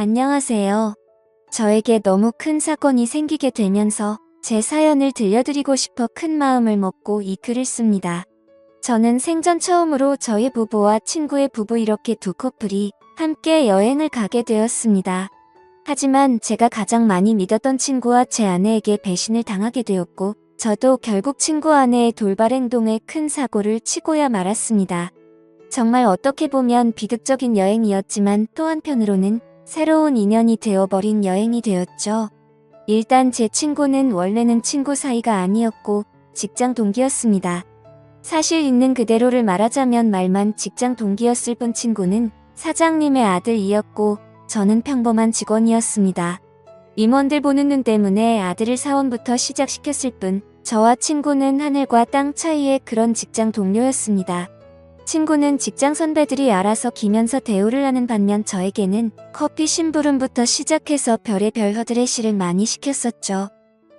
안녕하세요. 저에게 너무 큰 사건이 생기게 되면서 제 사연을 들려드리고 싶어 큰 마음을 먹고 이 글을 씁니다. 저는 생전 처음으로 저희 부부와 친구의 부부 이렇게 두 커플이 함께 여행을 가게 되었습니다. 하지만 제가 가장 많이 믿었던 친구와 제 아내에게 배신을 당하게 되었고, 저도 결국 친구 아내의 돌발 행동에 큰 사고를 치고야 말았습니다. 정말 어떻게 보면 비극적인 여행이었지만 또 한편으로는 새로운 인연이 되어버린 여행이 되었죠. 일단 제 친구는 원래는 친구 사이가 아니었고 직장 동기였습니다. 사실 있는 그대로를 말하자면 말만 직장 동기였을 뿐 친구는 사장님의 아들이었고 저는 평범한 직원이었습니다. 임원들 보는 눈 때문에 아들을 사원부터 시작시켰을 뿐 저와 친구는 하늘과 땅 차이의 그런 직장 동료였습니다. 친구는 직장 선배들이 알아서 기면서 대우를 하는 반면 저에게는 커피 심부름부터 시작해서 별의별 허드레시를 많이 시켰었죠.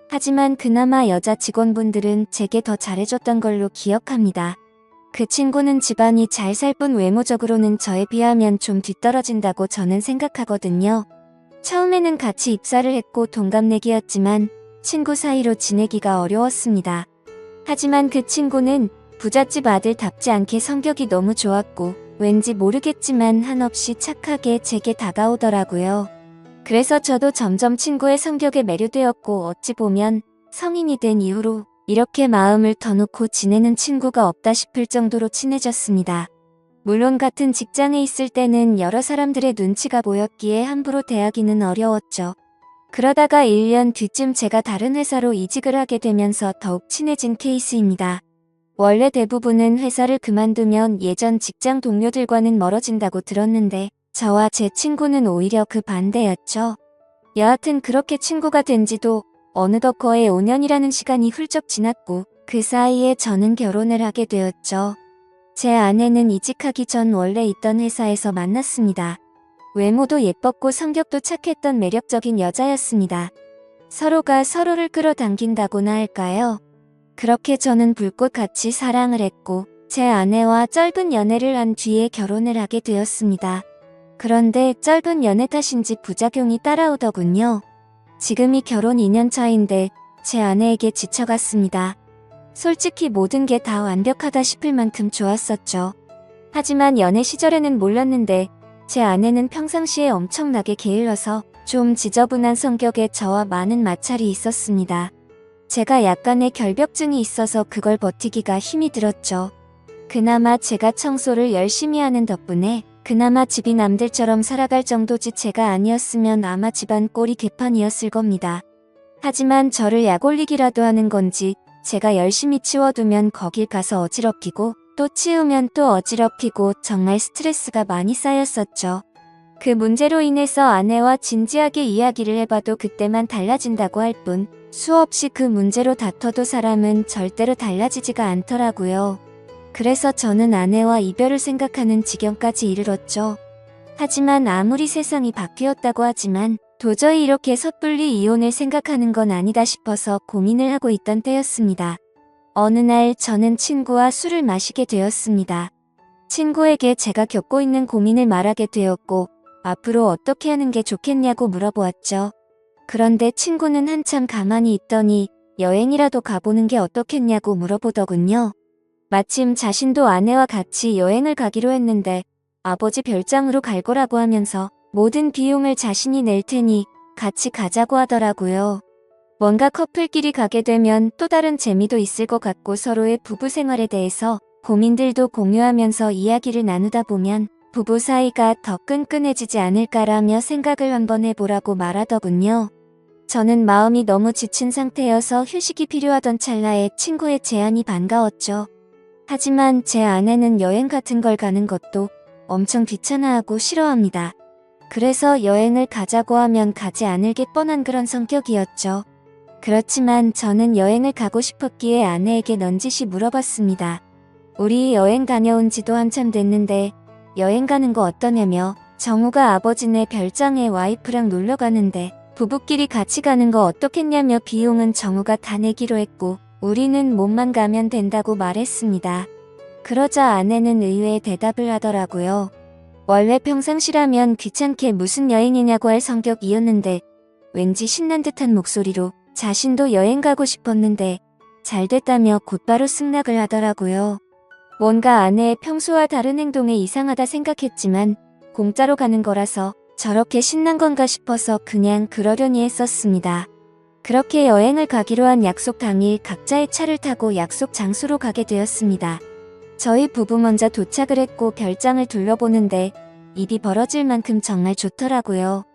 하지만 그나마 여자 직원분들은 제게 더 잘해줬던 걸로 기억합니다. 그 친구는 집안이 잘 살 뿐 외모적으로는 저에 비하면 좀 뒤떨어진다고 저는 생각하거든요. 처음에는 같이 입사를 했고 동갑내기였지만 친구 사이로 지내기가 어려웠습니다. 하지만 그 친구는 부잣집 아들답지 않게 성격이 너무 좋았고 왠지 모르겠지만 한없이 착하게 제게 다가오더라고요. 그래서 저도 점점 친구의 성격에 매료되었고 어찌 보면 성인이 된 이후로 이렇게 마음을 터놓고 지내는 친구가 없다 싶을 정도로 친해졌습니다. 물론 같은 직장에 있을 때는 여러 사람들의 눈치가 보였기에 함부로 대하기는 어려웠죠. 그러다가 1년 뒤쯤 제가 다른 회사로 이직을 하게 되면서 더욱 친해진 케이스입니다. 원래 대부분은 회사를 그만두면 예전 직장 동료들과는 멀어진다고 들었는데 저와 제 친구는 오히려 그 반대였죠. 여하튼 그렇게 친구가 된 지도 어느덧 거의 5년이라는 시간이 훌쩍 지났고 그 사이에 저는 결혼을 하게 되었죠. 제 아내는 이직하기 전 원래 있던 회사에서 만났습니다. 외모도 예뻤고 성격도 착했던 매력적인 여자였습니다. 서로가 서로를 끌어당긴다고나 할까요? 그렇게 저는 불꽃같이 사랑을 했고 제 아내와 짧은 연애를 한 뒤에 결혼을 하게 되었습니다. 그런데 짧은 연애 탓인지 부작용이 따라오더군요. 지금이 결혼 2년 차인데 제 아내에게 지쳐갔습니다. 솔직히 모든 게 다 완벽하다 싶을 만큼 좋았었죠. 하지만 연애 시절에는 몰랐는데 제 아내는 평상시에 엄청나게 게을러서 좀 지저분한 성격에 저와 많은 마찰이 있었습니다. 제가 약간의 결벽증이 있어서 그걸 버티기가 힘이 들었죠. 그나마 제가 청소를 열심히 하는 덕분에 그나마 집이 남들처럼 살아갈 정도지 제가 아니었으면 아마 집안 꼴이 개판이었을 겁니다. 하지만 저를 약올리기라도 하는 건지 제가 열심히 치워두면 거길 가서 어지럽히고 또 치우면 또 어지럽히고 정말 스트레스가 많이 쌓였었죠. 그 문제로 인해서 아내와 진지하게 이야기를 해봐도 그때만 달라진다고 할 뿐 수없이 그 문제로 다퉈도 사람은 절대로 달라지지가 않더라고요. 그래서 저는 아내와 이별을 생각하는 지경까지 이르렀죠. 하지만 아무리 세상이 바뀌었다고 하지만 도저히 이렇게 섣불리 이혼을 생각하는 건 아니다 싶어서 고민을 하고 있던 때였습니다. 어느 날 저는 친구와 술을 마시게 되었습니다. 친구에게 제가 겪고 있는 고민을 말하게 되었고 앞으로 어떻게 하는 게 좋겠냐고 물어보았죠. 그런데 친구는 한참 가만히 있더니 여행이라도 가보는 게 어떻겠냐고 물어보더군요. 마침 자신도 아내와 같이 여행을 가기로 했는데 아버지 별장으로 갈 거라고 하면서 모든 비용을 자신이 낼 테니 같이 가자고 하더라고요. 뭔가 커플끼리 가게 되면 또 다른 재미도 있을 것 같고 서로의 부부 생활에 대해서 고민들도 공유하면서 이야기를 나누다 보면 부부 사이가 더 끈끈해지지 않을까라며 생각을 한번 해보라고 말하더군요. 저는 마음이 너무 지친 상태여서 휴식이 필요하던 찰나에 친구의 제안이 반가웠죠. 하지만 제 아내는 여행 같은 걸 가는 것도 엄청 귀찮아하고 싫어합니다. 그래서 여행을 가자고 하면 가지 않을 게 뻔한 그런 성격이었죠. 그렇지만 저는 여행을 가고 싶었기에 아내에게 넌지시 물어봤습니다. 우리 여행 다녀온 지도 한참 됐는데 여행 가는 거 어떠냐며 정우가 아버지네 별장에 와이프랑 놀러 가는데 부부끼리 같이 가는 거 어떻겠냐며 비용은 정우가 다 내기로 했고 우리는 몸만 가면 된다고 말했습니다. 그러자 아내는 의외의 대답을 하더라고요. 원래 평상시라면 귀찮게 무슨 여행이냐고 할 성격이었는데 왠지 신난 듯한 목소리로 자신도 여행 가고 싶었는데 잘 됐다며 곧바로 승낙을 하더라고요. 뭔가 아내의 평소와 다른 행동에 이상하다 생각했지만 공짜로 가는 거라서 저렇게 신난 건가 싶어서 그냥 그러려니 했었습니다. 그렇게 여행을 가기로 한 약속 당일 각자의 차를 타고 약속 장소로 가게 되었습니다. 저희 부부 먼저 도착을 했고 별장을 둘러보는데 입이 벌어질 만큼 정말 좋더라고요.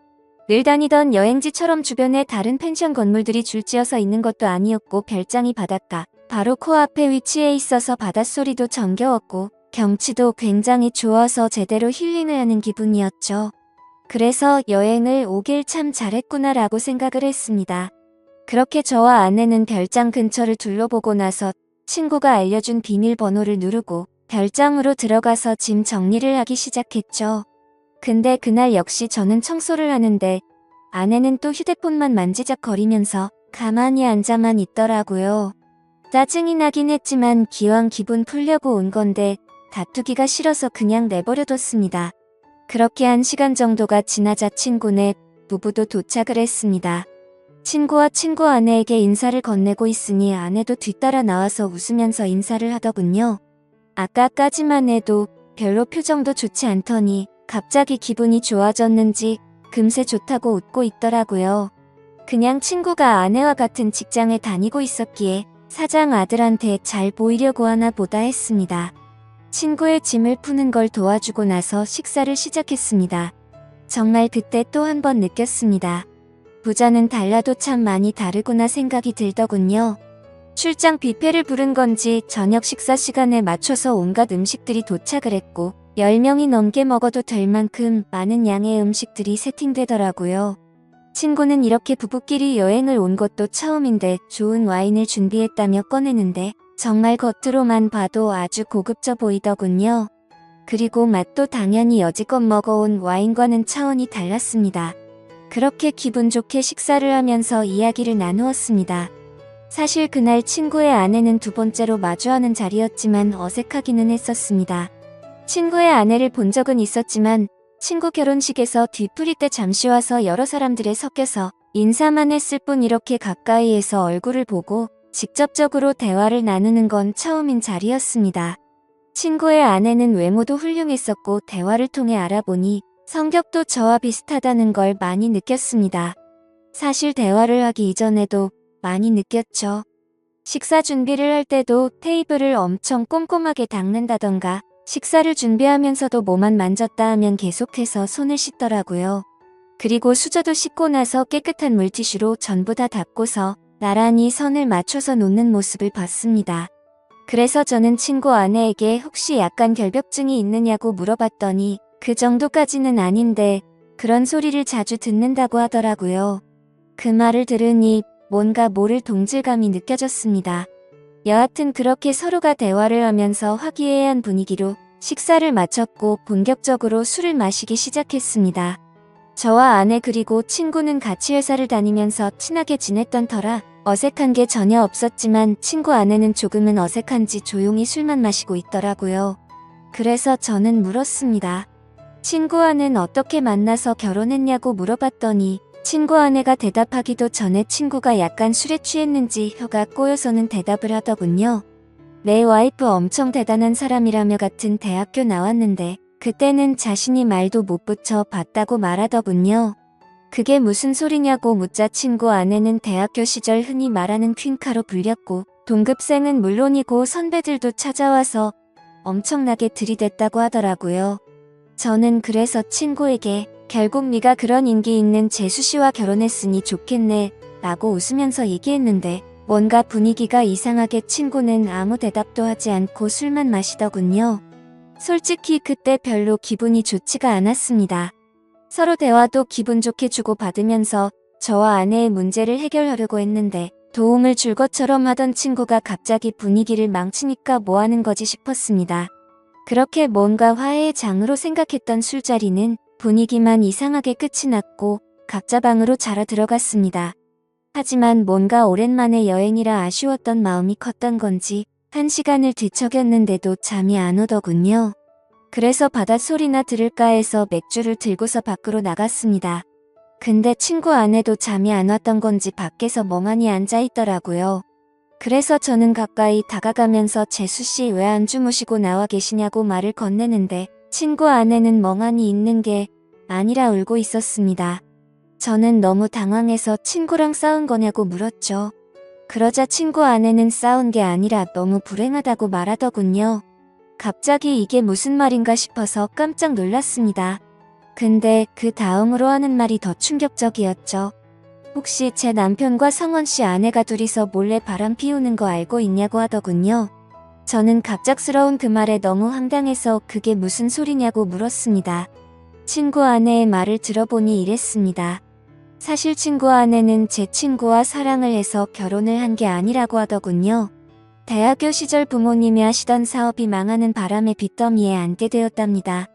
늘 다니던 여행지처럼 주변에 다른 펜션 건물들이 줄지어서 있는 것도 아니었고 별장이 바닷가 바로 코앞에 위치해 있어서 바닷소리도 정겨웠고 경치도 굉장히 좋아서 제대로 힐링을 하는 기분이었죠. 그래서 여행을 오길 참 잘했구나 라고 생각을 했습니다. 그렇게 저와 아내는 별장 근처를 둘러보고 나서 친구가 알려준 비밀번호를 누르고 별장으로 들어가서 짐 정리를 하기 시작했죠. 근데 그날 역시 저는 청소를 하는데 아내는 또 휴대폰만 만지작거리면서 가만히 앉아만 있더라고요. 짜증이 나긴 했지만 기왕 기분 풀려고 온 건데 다투기가 싫어서 그냥 내버려뒀습니다. 그렇게 한 시간 정도가 지나자 친구네 부부도 도착을 했습니다. 친구와 친구 아내에게 인사를 건네고 있으니 아내도 뒤따라 나와서 웃으면서 인사를 하더군요. 아까까지만 해도 별로 표정도 좋지 않더니 갑자기 기분이 좋아졌는지 금세 좋다고 웃고 있더라고요. 그냥 친구가 아내와 같은 직장에 다니고 있었기에 사장 아들한테 잘 보이려고 하나 보다 했습니다. 친구의 짐을 푸는 걸 도와주고 나서 식사를 시작했습니다. 정말 그때 또 한 번 느꼈습니다. 부자는 달라도 참 많이 다르구나 생각이 들더군요. 출장 뷔페를 부른 건지 저녁 식사 시간에 맞춰서 온갖 음식들이 도착을 했고 10명이 넘게 먹어도 될 만큼 많은 양의 음식들이 세팅되더라고요. 친구는 이렇게 부부끼리 여행을 온 것도 처음인데 좋은 와인을 준비했다며 꺼내는데 정말 겉으로만 봐도 아주 고급져 보이더군요. 그리고 맛도 당연히 여지껏 먹어온 와인과는 차원이 달랐습니다. 그렇게 기분 좋게 식사를 하면서 이야기를 나누었습니다. 사실 그날 친구의 아내는 두 번째로 마주하는 자리였지만 어색하기는 했었습니다. 친구의 아내를 본 적은 있었지만 친구 결혼식에서 뒤풀이 때 잠시 와서 여러 사람들에 섞여서 인사만 했을 뿐 이렇게 가까이에서 얼굴을 보고 직접적으로 대화를 나누는 건 처음인 자리였습니다. 친구의 아내는 외모도 훌륭했었고 대화를 통해 알아보니 성격도 저와 비슷하다는 걸 많이 느꼈습니다. 사실 대화를 하기 이전에도 많이 느꼈죠. 식사 준비를 할 때도 테이블을 엄청 꼼꼼하게 닦는다던가 식사를 준비하면서도 뭐만 만졌다 하면 계속해서 손을 씻더라고요. 그리고 수저도 씻고 나서 깨끗한 물티슈로 전부 다 닦고서 나란히 선을 맞춰서 놓는 모습을 봤습니다. 그래서 저는 친구 아내에게 혹시 약간 결벽증이 있느냐고 물어봤더니 그 정도까지는 아닌데 그런 소리를 자주 듣는다고 하더라고요. 그 말을 들으니 뭔가 모를 동질감이 느껴졌습니다. 여하튼 그렇게 서로가 대화를 하면서 화기애애한 분위기로 식사를 마쳤고 본격적으로 술을 마시기 시작했습니다. 저와 아내 그리고 친구는 같이 회사를 다니면서 친하게 지냈던 터라 어색한 게 전혀 없었지만 친구 아내는 조금은 어색한지 조용히 술만 마시고 있더라고요. 그래서 저는 물었습니다. 친구 아내는 어떻게 만나서 결혼했냐고 물어봤더니 친구 아내가 대답하기도 전에 친구가 약간 술에 취했는지 혀가 꼬여서는 대답을 하더군요. 내 와이프 엄청 대단한 사람이라며 같은 대학교 나왔는데 그때는 자신이 말도 못 붙여 봤다고 말하더군요. 그게 무슨 소리냐고 묻자 친구 아내는 대학교 시절 흔히 말하는 퀸카로 불렸고 동급생은 물론이고 선배들도 찾아와서 엄청나게 들이댔다고 하더라고요. 저는 그래서 친구에게 결국 네가 그런 인기 있는 재수 씨와 결혼했으니 좋겠네 라고 웃으면서 얘기했는데 뭔가 분위기가 이상하게 친구는 아무 대답도 하지 않고 술만 마시더군요. 솔직히 그때 별로 기분이 좋지가 않았습니다. 서로 대화도 기분 좋게 주고받으면서 저와 아내의 문제를 해결하려고 했는데 도움을 줄 것처럼 하던 친구가 갑자기 분위기를 망치니까 뭐 하는 거지 싶었습니다. 그렇게 뭔가 화해의 장으로 생각했던 술자리는 분위기만 이상하게 끝이 났고 각자 방으로 자러 들어갔습니다. 하지만 뭔가 오랜만에 여행이라 아쉬웠던 마음이 컸던 건지 한 시간을 뒤척였는데도 잠이 안 오더군요. 그래서 바닷소리나 들을까 해서 맥주를 들고서 밖으로 나갔습니다. 근데 친구 아내도 잠이 안 왔던 건지 밖에서 멍하니 앉아 있더라고요. 그래서 저는 가까이 다가가면서 재수씨 왜 안 주무시고 나와 계시냐고 말을 건네는데 친구 아내는 멍하니 있는 게 아니라 울고 있었습니다. 저는 너무 당황해서 친구랑 싸운 거냐고 물었죠. 그러자 친구 아내는 싸운 게 아니라 너무 불행하다고 말하더군요. 갑자기 이게 무슨 말인가 싶어서 깜짝 놀랐습니다. 근데 그 다음으로 하는 말이 더 충격적이었죠. 혹시 제 남편과 성원 씨 아내가 둘이서 몰래 바람 피우는 거 알고 있냐고 하더군요. 저는 갑작스러운 그 말에 너무 황당해서 그게 무슨 소리냐고 물었습니다. 친구 아내의 말을 들어보니 이랬습니다. 사실 친구 아내는 제 친구와 사랑을 해서 결혼을 한 게 아니라고 하더군요. 대학교 시절 부모님이 하시던 사업이 망하는 바람에 빚더미에 앉게 되었답니다.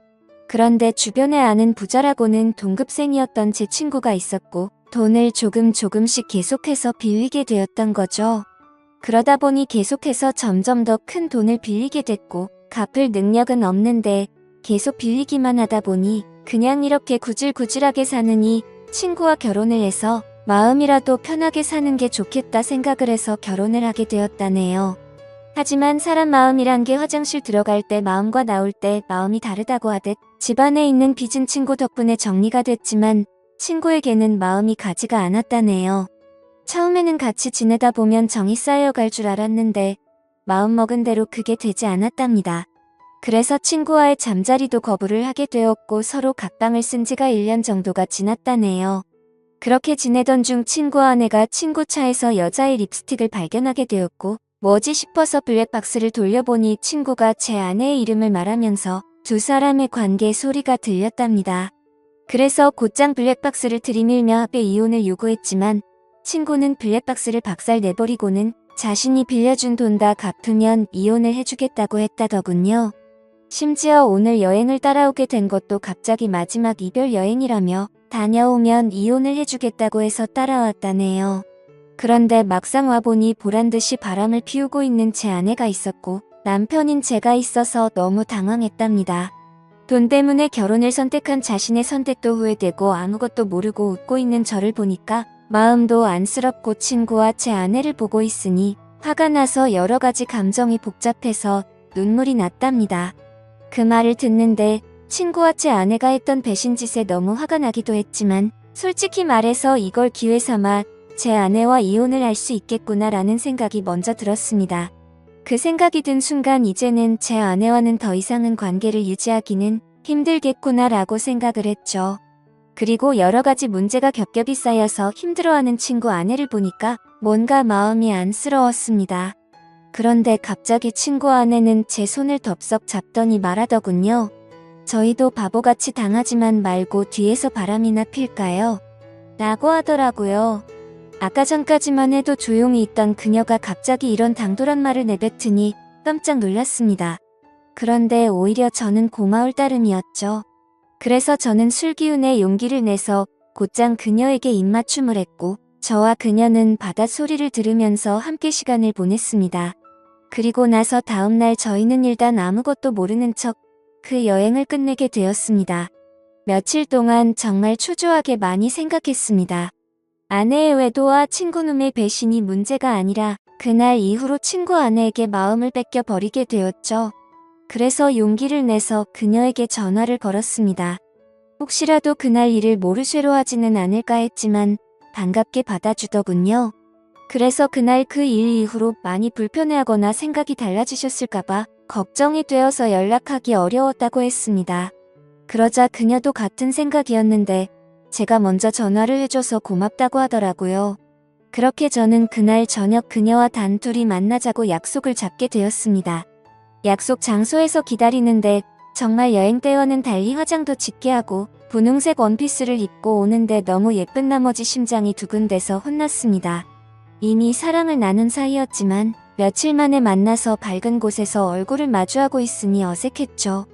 그런데 주변에 아는 부자라고는 동급생이었던 제 친구가 있었고 돈을 조금 조금씩 계속해서 빌리게 되었던 거죠. 그러다 보니 계속해서 점점 더 큰 돈을 빌리게 됐고 갚을 능력은 없는데 계속 빌리기만 하다 보니 그냥 이렇게 구질구질하게 사느니 친구와 결혼을 해서 마음이라도 편하게 사는 게 좋겠다 생각을 해서 결혼을 하게 되었다네요. 하지만 사람 마음이란 게 화장실 들어갈 때 마음과 나올 때 마음이 다르다고 하듯 집안에 있는 빚은 친구 덕분에 정리가 됐지만 친구에게는 마음이 가지가 않았다네요. 처음에는 같이 지내다 보면 정이 쌓여갈 줄 알았는데 마음먹은 대로 그게 되지 않았답니다. 그래서 친구와의 잠자리도 거부를 하게 되었고 서로 각방을 쓴 지가 1년 정도가 지났다네요. 그렇게 지내던 중 친구 아내가 친구 차에서 여자의 립스틱을 발견하게 되었고 뭐지 싶어서 블랙박스를 돌려보니 친구가 제 아내의 이름을 말하면서 두 사람의 관계 소리가 들렸답니다. 그래서 곧장 블랙박스를 들이밀며 합의 이혼을 요구했지만 친구는 블랙박스를 박살 내버리고는 자신이 빌려준 돈 다 갚으면 이혼을 해주겠다고 했다더군요. 심지어 오늘 여행을 따라오게 된 것도 갑자기 마지막 이별 여행이라며 다녀오면 이혼을 해주겠다고 해서 따라왔다네요. 그런데 막상 와보니 보란듯이 바람을 피우고 있는 제 아내가 있었고 남편인 제가 있어서 너무 당황했답니다. 돈 때문에 결혼을 선택한 자신의 선택도 후회되고 아무것도 모르고 웃고 있는 저를 보니까 마음도 안쓰럽고 친구와 제 아내를 보고 있으니 화가 나서 여러 가지 감정이 복잡해서 눈물이 났답니다. 그 말을 듣는데 친구와 제 아내가 했던 배신짓에 너무 화가 나기도 했지만 솔직히 말해서 이걸 기회 삼아 제 아내와 이혼을 할 수 있겠구나라는 생각이 먼저 들었습니다. 그 생각이 든 순간 이제는 제 아내와는 더 이상은 관계를 유지하기는 힘들겠구나라고 생각을 했죠. 그리고 여러 가지 문제가 겹겹이 쌓여서 힘들어하는 친구 아내를 보니까 뭔가 마음이 안쓰러웠습니다. 그런데 갑자기 친구 아내는 제 손을 덥석 잡더니 말하더군요. 저희도 바보같이 당하지만 말고 뒤에서 바람이나 필까요? 라고 하더라고요. 아까 전까지만 해도 조용히 있던 그녀가 갑자기 이런 당돌한 말을 내뱉으니 깜짝 놀랐습니다. 그런데 오히려 저는 고마울 따름이었죠. 그래서 저는 술 기운에 용기를 내서 곧장 그녀에게 입맞춤을 했고 저와 그녀는 바닷소리를 들으면서 함께 시간을 보냈습니다. 그리고 나서 다음날 저희는 일단 아무것도 모르는 척 그 여행을 끝내게 되었습니다. 며칠 동안 정말 초조하게 많이 생각했습니다. 아내의 외도와 친구놈의 배신이 문제가 아니라 그날 이후로 친구 아내에게 마음을 뺏겨 버리게 되었죠. 그래서 용기를 내서 그녀에게 전화를 걸었습니다. 혹시라도 그날 일을 모르쇠로 하지는 않을까 했지만 반갑게 받아주더군요. 그래서 그날 그 일 이후로 많이 불편해하거나 생각이 달라지셨을까봐 걱정이 되어서 연락하기 어려웠다고 했습니다. 그러자 그녀도 같은 생각이었는데 제가 먼저 전화를 해줘서 고맙다고 하더라고요. 그렇게 저는 그날 저녁 그녀와 단둘이 만나자고 약속을 잡게 되었습니다. 약속 장소에서 기다리는데 정말 여행 때와는 달리 화장도 짙게 하고 분홍색 원피스를 입고 오는데 너무 예쁜 나머지 심장이 두근대서 혼났습니다. 이미 사랑을 나눈 사이였지만 며칠 만에 만나서 밝은 곳에서 얼굴을 마주하고 있으니 어색했죠.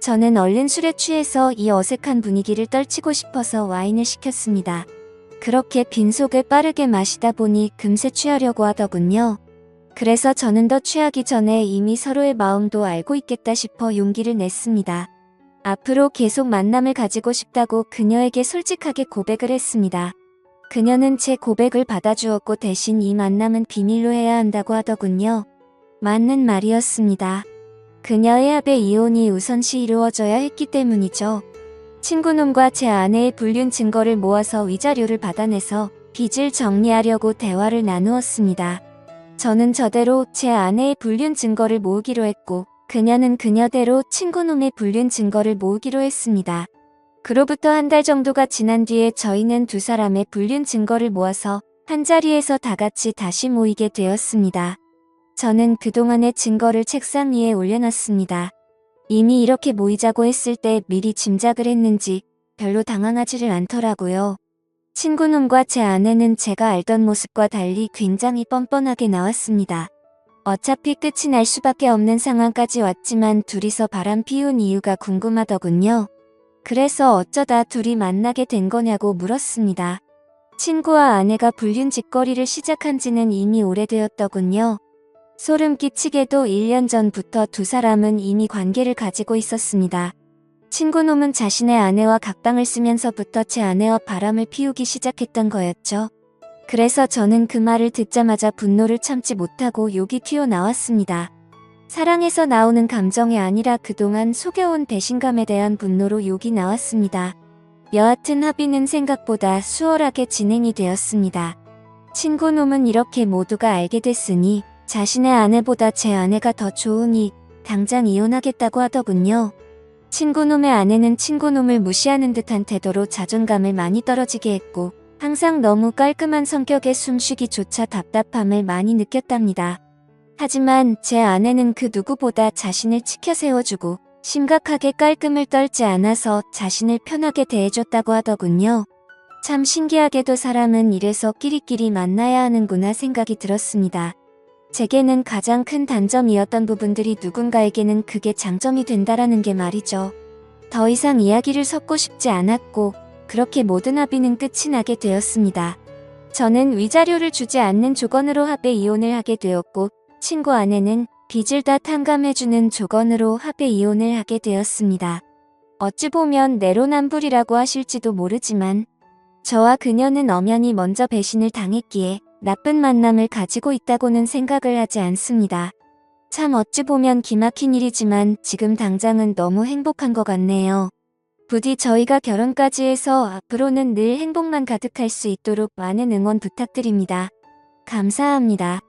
저는 얼른 술에 취해서 이 어색한 분위기를 떨치고 싶어서 와인을 시켰습니다. 그렇게 빈속을 빠르게 마시다 보니 금세 취하려고 하더군요. 그래서 저는 더 취하기 전에 이미 서로의 마음도 알고 있겠다 싶어 용기를 냈습니다. 앞으로 계속 만남을 가지고 싶다고 그녀에게 솔직하게 고백을 했습니다. 그녀는 제 고백을 받아주었고 대신 이 만남은 비밀로 해야 한다고 하더군요. 맞는 말이었습니다. 그녀의 합의 이혼이 우선시 이루어져야 했기 때문이죠. 친구놈과 제 아내의 불륜 증거를 모아서 위자료를 받아내서 빚을 정리하려고 대화를 나누었습니다. 저는 저대로 제 아내의 불륜 증거를 모으기로 했고, 그녀는 그녀대로 친구놈의 불륜 증거를 모으기로 했습니다. 그로부터 한 달 정도가 지난 뒤에 저희는 두 사람의 불륜 증거를 모아서 한 자리에서 다 같이 다시 모이게 되었습니다. 저는 그동안의 증거를 책상 위에 올려놨습니다. 이미 이렇게 모이자고 했을 때 미리 짐작을 했는지 별로 당황하지를 않더라고요. 친구놈과 제 아내는 제가 알던 모습과 달리 굉장히 뻔뻔하게 나왔습니다. 어차피 끝이 날 수밖에 없는 상황까지 왔지만 둘이서 바람 피운 이유가 궁금하더군요. 그래서 어쩌다 둘이 만나게 된 거냐고 물었습니다. 친구와 아내가 불륜 짓거리를 시작한 지는 이미 오래되었더군요. 소름 끼치게도 1년 전부터 두 사람은 이미 관계를 가지고 있었습니다. 친구놈은 자신의 아내와 각방을 쓰면서부터 제 아내와 바람을 피우기 시작했던 거였죠. 그래서 저는 그 말을 듣자마자 분노를 참지 못하고 욕이 튀어나왔습니다. 사랑에서 나오는 감정이 아니라 그동안 속여온 배신감에 대한 분노로 욕이 나왔습니다. 여하튼 합의는 생각보다 수월하게 진행이 되었습니다. 친구놈은 이렇게 모두가 알게 됐으니 자신의 아내보다 제 아내가 더 좋으니 당장 이혼하겠다고 하더군요. 친구놈의 아내는 친구놈을 무시하는 듯한 태도로 자존감을 많이 떨어지게 했고 항상 너무 깔끔한 성격에 숨쉬기조차 답답함을 많이 느꼈답니다. 하지만 제 아내는 그 누구보다 자신을 치켜 세워주고 심각하게 깔끔을 떨지 않아서 자신을 편하게 대해줬다고 하더군요. 참 신기하게도 사람은 이래서 끼리끼리 만나야 하는구나 생각이 들었습니다. 제게는 가장 큰 단점이었던 부분들이 누군가에게는 그게 장점이 된다라는 게 말이죠. 더 이상 이야기를 섞고 싶지 않았고 그렇게 모든 합의는 끝이 나게 되었습니다. 저는 위자료를 주지 않는 조건으로 합의 이혼을 하게 되었고 친구 아내는 빚을 다 탕감해주는 조건으로 합의 이혼을 하게 되었습니다. 어찌 보면 내로남불이라고 하실지도 모르지만 저와 그녀는 엄연히 먼저 배신을 당했기에 나쁜 만남을 가지고 있다고는 생각을 하지 않습니다. 참 어찌 보면 기막힌 일이지만 지금 당장은 너무 행복한 것 같네요. 부디 저희가 결혼까지 해서 앞으로는 늘 행복만 가득할 수 있도록 많은 응원 부탁드립니다. 감사합니다.